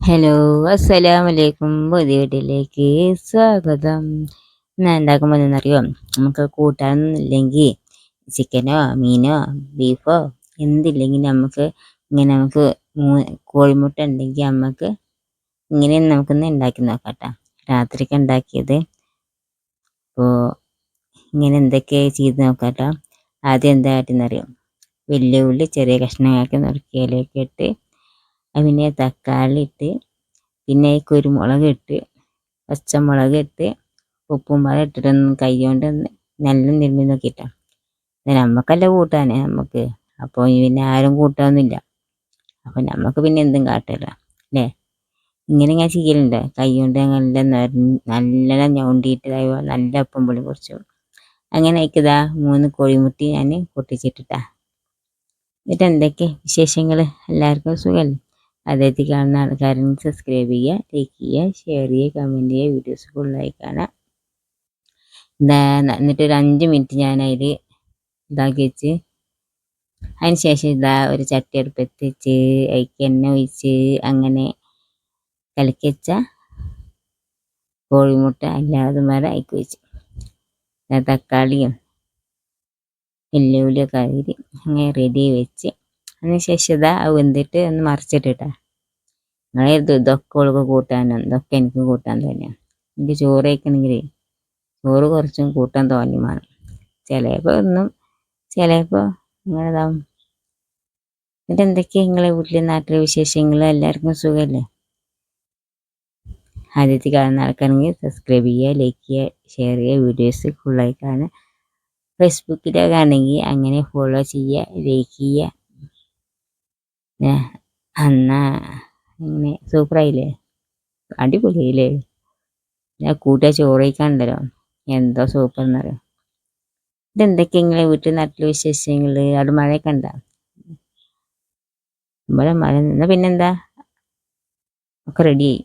Hello അസ്സലാമലൈക്കും. പുതിയ വീട്ടിലേക്ക് സ്വാഗതം. ഞാൻ ഉണ്ടാക്കുമ്പോൾ എന്നറിയോ നമുക്ക് കൂട്ടാനൊന്നുമില്ലെങ്കിൽ ചിക്കനോ മീനോ ബീഫോ എന്തില്ലെങ്കിൽ നമുക്ക് ഇങ്ങനെ നമുക്ക് കോഴിമുട്ട ഉണ്ടെങ്കിൽ നമുക്ക് ഇങ്ങനെ നമുക്കൊന്ന് ഉണ്ടാക്കി നോക്കാം രാത്രിക്ക് ഉണ്ടാക്കിയത്. അപ്പോൾ ഇങ്ങനെ എന്തൊക്കെ ചെയ്ത് നോക്കാം ആദ്യം എന്താ കാട്ടിയെന്നറിയോ വലിയ ഉള്ളി ചെറിയ കഷ്ണങ്ങളൊക്കെ നുറുക്കിയിലേക്ക് ഇട്ട് പിന്നെ തക്കാളി ഇട്ട് പിന്നെ കുരുമുളക് ഇട്ട് പച്ചമുളക് ഇട്ട് ഉപ്പും പാടെ ഇട്ടിട്ടൊന്ന് കൈ കൊണ്ട് നല്ല നിർമ്മി നോക്കിയിട്ടാണ് നമുക്കല്ല കൂട്ടാനേ നമുക്ക് അപ്പോൾ പിന്നെ ആരും കൂട്ടാനൊന്നുമില്ല. അപ്പം നമുക്ക് പിന്നെ എന്തും കാട്ടില്ല അല്ലേ? ഇങ്ങനെ ഞാൻ ചെയ്യലുണ്ട്. കൈ കൊണ്ട് നല്ല നല്ല ഞൊണ്ടിയിട്ട് നല്ല ഉപ്പും പുളി കുറച്ചു അങ്ങനെ ഇതാ മൂന്ന് കോഴിമുട്ടി ഞാൻ പൊട്ടിച്ചിട്ടിട്ടാ. എന്നിട്ട് എന്തൊക്കെ വിശേഷങ്ങൾ എല്ലാവർക്കും സുഖമല്ലേ ആദ്യമായിട്ട് കാണുന്ന ആൾക്കാരും സബ്സ്ക്രൈബ് ചെയ്യുക ലൈക്ക് ചെയ്യുക ഷെയർ ചെയ്യുക കമന്റ് ചെയ്യുക വീഡിയോസ് ഫുള്ളായി കാണാം. എന്നിട്ട് ഒരു അഞ്ച് മിനിറ്റ് ഞാൻ അതിൽ ഇതാക്കി വെച്ച് അതിന് ശേഷം ഇതാ ഒരു ചട്ടി അടുപ്പത്ത് വെച്ച് അതിക്ക് എണ്ണ ഒഴിച്ച് അങ്ങനെ കലക്കി വെച്ച കോഴിമുട്ട അല്ലാതെ വരെ അയക്കി വെച്ച്. തക്കാളിയും വെല്ലുവിളിയൊക്കെ അതിൽ അങ്ങനെ റെഡി വെച്ച് അതിന് ശേഷം ഇതാ വെന്തിട്ട് ഒന്ന് മറിച്ചിട്ടിട്ടാ. നിങ്ങളെ ഇതൊക്കെ ഒഴുക്ക് കൂട്ടാനും ഇതൊക്കെ എനിക്ക് കൂട്ടാൻ തന്നെയാണ് എനിക്ക് ചോറ് കഴിക്കണമെങ്കിൽ ചോറ് കുറച്ചും കൂട്ടാൻ തോന്നി വേണം ചിലപ്പോൾ ഒന്നും ചിലപ്പോൾ ഇങ്ങനെതാവും എന്നിട്ട് എന്തൊക്കെയാണ് നിങ്ങളെ വീട്ടിലെ നാട്ടിലെ വിശേഷങ്ങൾ എല്ലാവർക്കും സുഖമല്ലേ ആദ്യത്തെ കാണുന്ന ആൾക്കാണെങ്കിൽ സബ്സ്ക്രൈബ് ചെയ്യുക ലൈക്ക് ചെയ്യുക ഷെയർ ചെയ്യുക. വീഡിയോസ് ഫുള്ളായി കാണുക. ഫേസ്ബുക്കിലൊക്കെ ആണെങ്കിൽ അങ്ങനെ ഫോളോ ചെയ്യുക ലൈക്ക് ചെയ്യുക. എന്നാ ഇങ്ങനെ സൂപ്പറായില്ലേ? അടിപൊളിയായില്ലേ? ഞാൻ കൂട്ടിയ ചോറ് കഴിക്കാനുണ്ടല്ലോ. എന്തോ സൂപ്പർ എന്നറിയാം ഇതെന്തൊക്കെ നിങ്ങളെ വീട്ടിൽ നാട്ടിലെ വിശേഷങ്ങൾ അവിടെ മഴയൊക്കെ ഉണ്ടാ? ഇവിടെ മഴ നിന്നാ പിന്നെന്താ? ഒക്കെ റെഡിയായി